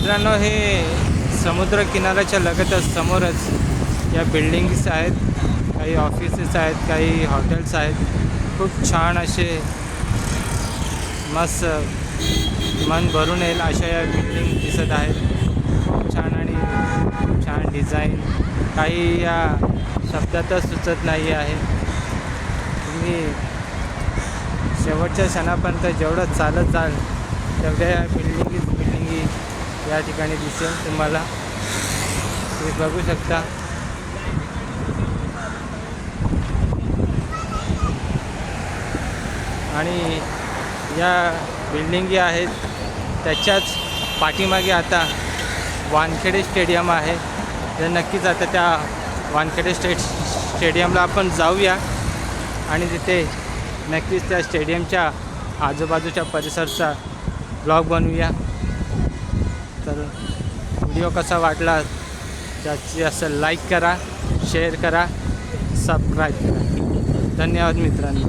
मित्रांनो हे समुद्र किनाऱ्याच्या लगतच समोरच या बिल्डिंग्स आहेत. काही ऑफिसेस आहेत काही हॉटेल्स आहेत. खूप छान असे मस्त मन भरून येईल अशा या बिल्डिंग दिसत आहेत. खूप छान आणि खूप छान डिझाईन काही या शब्दातच सुचत नाही आहे. तुम्ही शेवटच्या क्षणापर्यंत जेवढं चालत जाल तेवढ्या या बिल्डिंग या ठिकाणी दिसेल तुम्हाला तुम्ही बघू शकता. आणि या बिल्डिंगी आहेत त्याच्याच पाठीमागे आता वानखेडे स्टेडियम आहे. तर नक्कीच आता त्या वानखेडे स्टेट स्टेडियमला आपण जाऊया. आणि तिथे नक्कीच त्या स्टेडियमच्या आजूबाजूच्या परिसरचा ब्लॉग बनवूया. तर व्हिडिओ कसा वाटला त्याची असं लाईक करा शेअर करा सबस्क्राईब करा. धन्यवाद मित्रांनो.